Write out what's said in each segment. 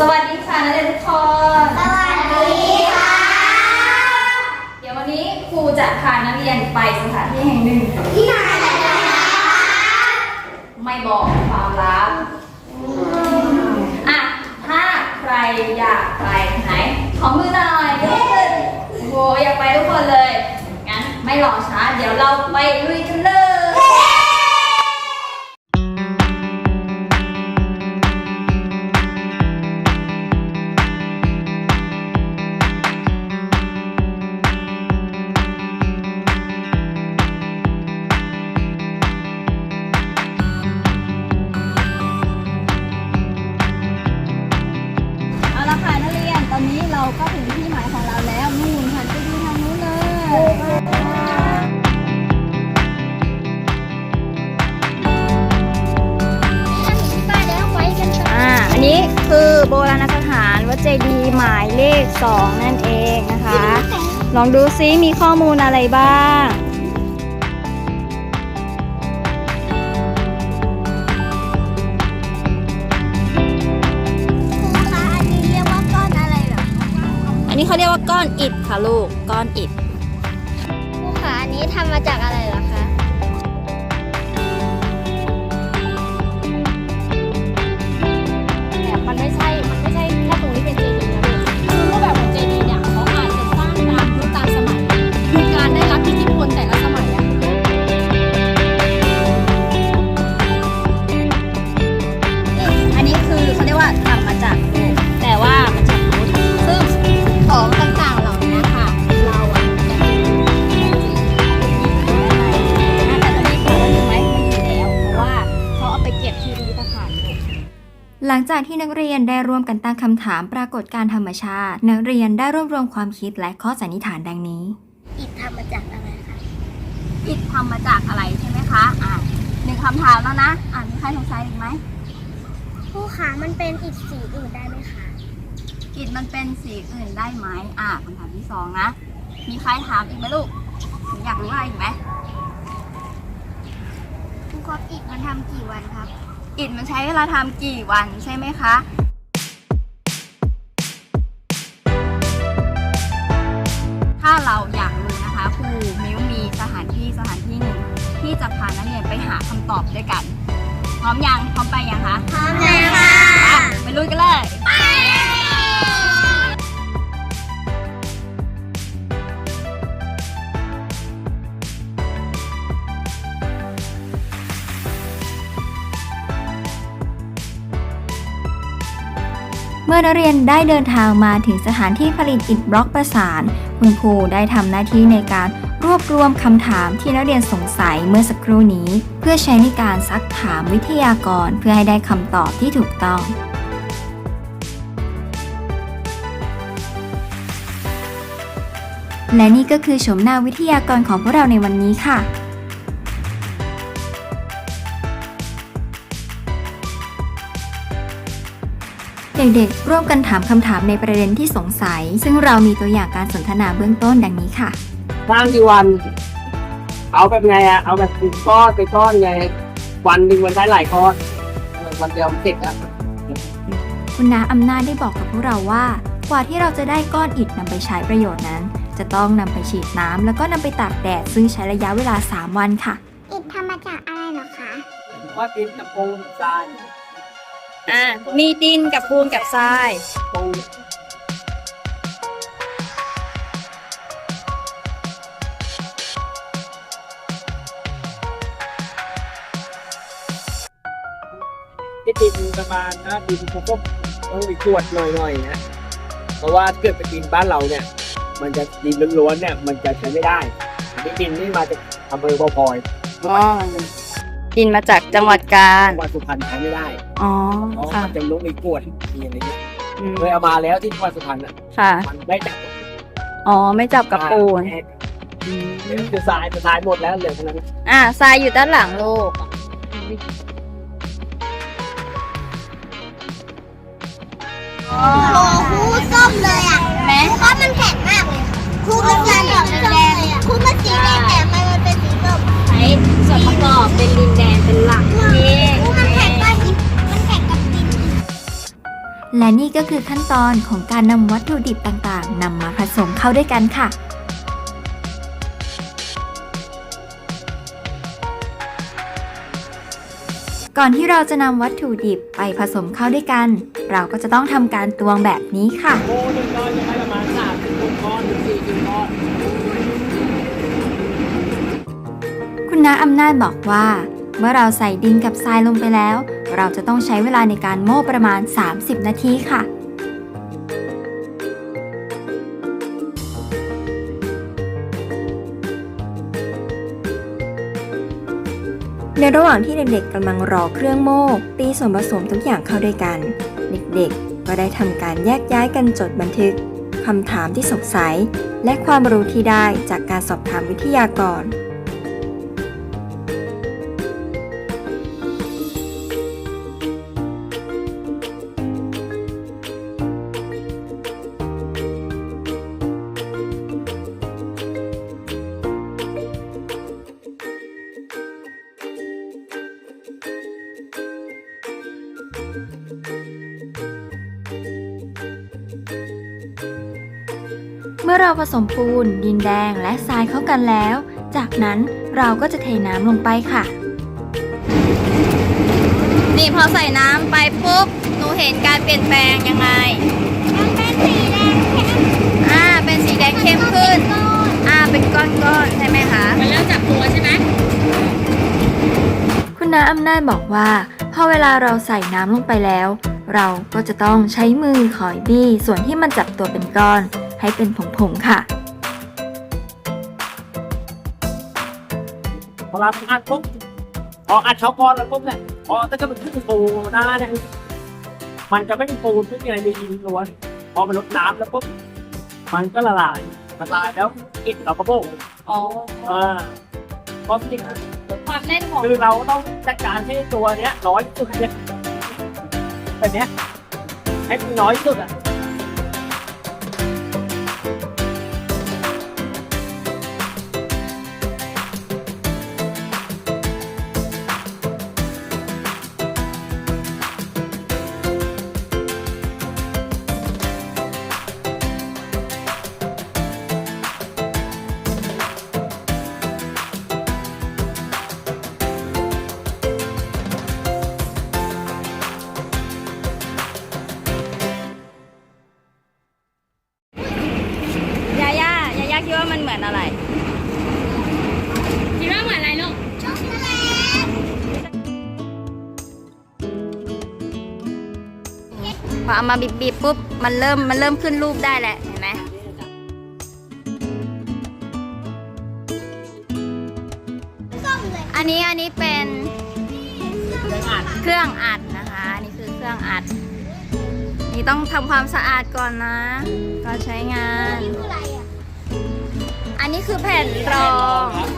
สวัสดีค่ะนักเรียนทุกคน สวัสดีค่ะ เดี๋ยววันนี้ครูจะพานักเรียนไปสถานที่แห่งหนึ่ง ที่ไหนไม่บอกความลับอะ ถ้าใครอยากไปไหน ขอมือหน่อยยกมือโอ้อยากไปทุกคนเลย งั้นไม่รอช้า เดี๋ยวเราไปลุยกันเลย 2 นั่นเองนะคะ ลองดูซิมีข้อมูลอะไรบ้างครูคะอันนี้เรียกว่าก้อนอะไรเหรออันนี้เขาเรียกว่าก้อนอิฐค่ะลูก ก้อนอิฐครูคะอันนี้ทำมาจากอะไรเหรอคะ จากที่นักเรียนได้ร่วมกันตั้งคำถามปรากฏการณ์ธรรมชาติ นักเรียนได้รวบรวมความคิดและข้อสันนิษฐานดังนี้ อิฐทำมาจากอะไรคะอิฐทำมาจากอะไรใช่ไหมคะ อ่าหนึ่งคำถามแล้วนะ อ่ามีใครสงสัยอีกไหมครูคะมันเป็นอิฐสีอื่นได้ไหมคะ อิฐมันเป็นสีอื่นได้ไหมอ่าคำถามที่สองนะ มีใครถามอีกไหมลูกหนูอยากรู้อะไรอีกไหมครูครับอิฐมันทำกี่วันครับ อิฐมันใช้เวลาทำกี่วันใช่ไหมคะ ถ้าเราอยากรู้นะคะครูมิวมีสถานที่สถานที่หนึ่งที่จะพานักเรียนไปหาคำตอบด้วยกัน พร้อมยังพร้อมไปยังคะพร้อมแล้วค่ะอะไปลุยกันเลย มื่อนักเรียนได้เดินทางมาถึงสถานที่ผลิตอิฐบล็อกประสาน คุณครูได้ทำหน้าที่ในการรวบรวมคำถามที่นักเรียนสงสัยเมื่อสักครู่นี้ เพื่อใช้ในการซักถามวิทยากรเพื่อให้ได้คำตอบที่ถูกต้องและนี่ก็คือชมหน้าวิทยากรของพวกเราในวันนี้ค่ะ เด็กๆ ร่วมกันถามคำถามในประเด็นที่สงสัย ซึ่งเรามีตัวอย่างการสนทนาเบื้องต้นดังนี้ค่ะสร้างกี่วัน เอาแบบไงอะเอาแบบเป็นก้อนเป็นก้อนไง วันหนึ่งมันได้หลายก้อนเออวันเดียวมันเสร็จอะคุณน้าอำนาจได้บอกกับพวกเราว่า กว่าที่เราจะได้ก้อนอิฐนำไปใช้ประโยชน์นั้น จะต้องนำไปฉีดน้ำแล้วก็นำไปตากแดด ซึ่งใช้ระยะเวลา 3 วันค่ะ อิฐทำมาจากอะไรเหรอคะ ว่าดินกับปูนทราย อ่ามีดินกับปูนกับทราย ปูนที่ดินประมาณนะดินเขาก็ต้องมีขวดหน่อยๆนะเพราะว่าถ้าเกิดเป็นดินบ้านเราเนี่ย มันจะดินล้วนๆเนี่ย มันจะใช้ไม่ได้อันนี้ดินนี่มาจากอำเภอบ่อพลอย อ๋อ ดินมาจากจังหวัดกาญจังหวัดสุพรรณใช้ไม่ได้อ๋อเพราะค่ะมันจะลงในขวดมีอะไรเงี้ยอืมเคยเอามาแล้วที่จังหวัดสุพรรณอะค่ะ มันได้จับอ๋อไม่จับกับปูนเดี๋ยวคือทรายทรายหมดแล้วเหลือเท่านั้นอ่าทรายอยู่ด้านหลังลูกโอ้ครูส้มเลยอะแม้เพราะมันแข็งมากเลยครูมันสีดอกแดงครูมันสีแดง ส่วนประกอบเป็นดินแดนเป็นหลักนั่เอมันแข็งกับดินมันแข็งกับดินและนี่ก็คือขั้นตอนของการนำวัตถุดิบต่างๆนำมาผสมเข้าด้วยกันค่ะ ก่อนที่เราจะนำวัตถุดิบไปผสมเข้าด้วยกัน เราก็จะต้องทำการตวงแบบนี้ค่ะ ณน้าอำนาจบอกว่า เมื่อเราใส่ดินกับทรายลงไปแล้ว เราจะต้องใช้เวลาในการโม่ประมาณ 30 นาทีค่ะ ในระหว่างที่เด็กๆกำลังรอเครื่องโม่ตีส่วนผสมทุกอย่างเข้าด้วยกัน เด็กๆ ก็ได้ทำการแยกย้ายกันจดบันทึกคำถามที่สงสัย และความรู้ที่ได้จากการสอบถามวิทยากร มื่อเราผสมปูน ดินแดงและทรายเข้ากันแล้ว จากนั้นเราก็จะเทน้ำลงไปค่ะ นี่พอใส่น้ำไปปุ๊บ หนูเห็นการเปลี่ยนแปลงยังไงมันเป็นสีแดงเข้มอ่า เป็นสีแดงเข้มขึ้น อ่า เป็นก้อนๆใช่ไหมคะ มันเริ่มจับตัวใช่ไหมคุณน้าอำนาจบอกว่า พอเวลาเราใส่น้ำลงไปแล้ว เราก็จะต้องใช้มือขอยบี้ส่วนที่มันจับตัวเป็นก้อน ให้เป็นผงๆค่ะพอเราอัดปุ๊บพออัดเขาก้อนแล้วปุ๊บเนี่ยพอถ้าเกิดมันขึ้นปูหน้าเนี่ยมันจะไม่มีปูนไม่มีอะไรมีดินล้วนพอมันลดน้ำแล้วปุ๊บมันก็ละลายละลายแล้วอิดเราก็โบกอ๋อเออเพราะจริงความแน่นของคือเราต้องจัดการให้ตัวเนี้ยน้อยที่สุดเนี่ยแบบเนี้ยให้มันน้อยที่สุดอะ ว่ามันเหมือนอะไร คิดว่าเหมือนอะไรลูก ช็อกโกแลตพอเอามาบีบๆปุ๊บ มันเริ่มมันเริ่มขึ้นรูปได้แหละเห็นไหมส้มเลยอันนี้อันนี้เป็นเครื่องอัดเครื่องอัดนะคะอันนี้คือเครื่องอัด นี่ต้องทำความสะอาดก่อนนะก่อนใช้งาน นี่คืออะไรอะอั นนี้คือแผ่นรองครับ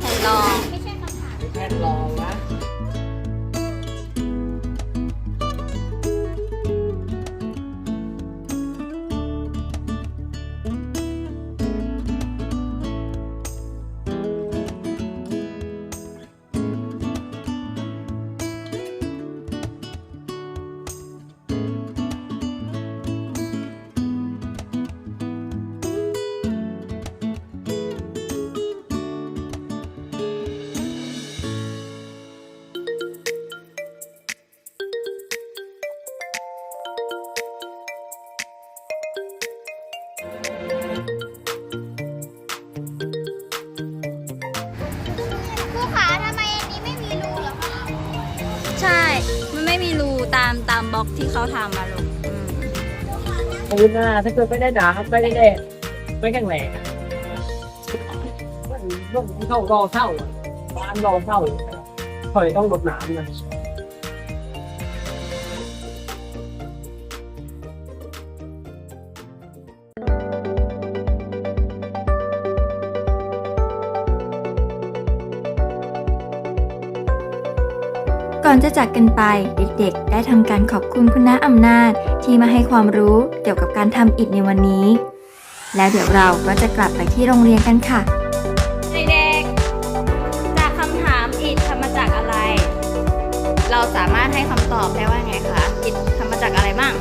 แผ่นรองไม่ใช่คำถามแผ่นรอง ตามตามบล็อกที่เขาทำมาลูกอืมปูนหน้าถ้าเกิดไม่ได้หนาไม่ได้แดดไม่แข็งแรงอะมันต้องเข้ารอเศร้าอะบ้านรอเศร้าคอยต้องลดน้ำนะ ก่อนจะจากกันไปเด็กๆ ได้ทำการขอบคุณคุณน้าอำนาจ ที่มาให้ความรู้เกี่ยวกับการทำอิฐในวันนี้ แล้วเดี๋ยวเราก็จะกลับไปที่โรงเรียนกันค่ะ เด็กๆ จากคำถามอิดทำมาจากอะไร เราสามารถให้คำตอบได้ว่าไงคะ อิดทำมาจากอะไรบ้าง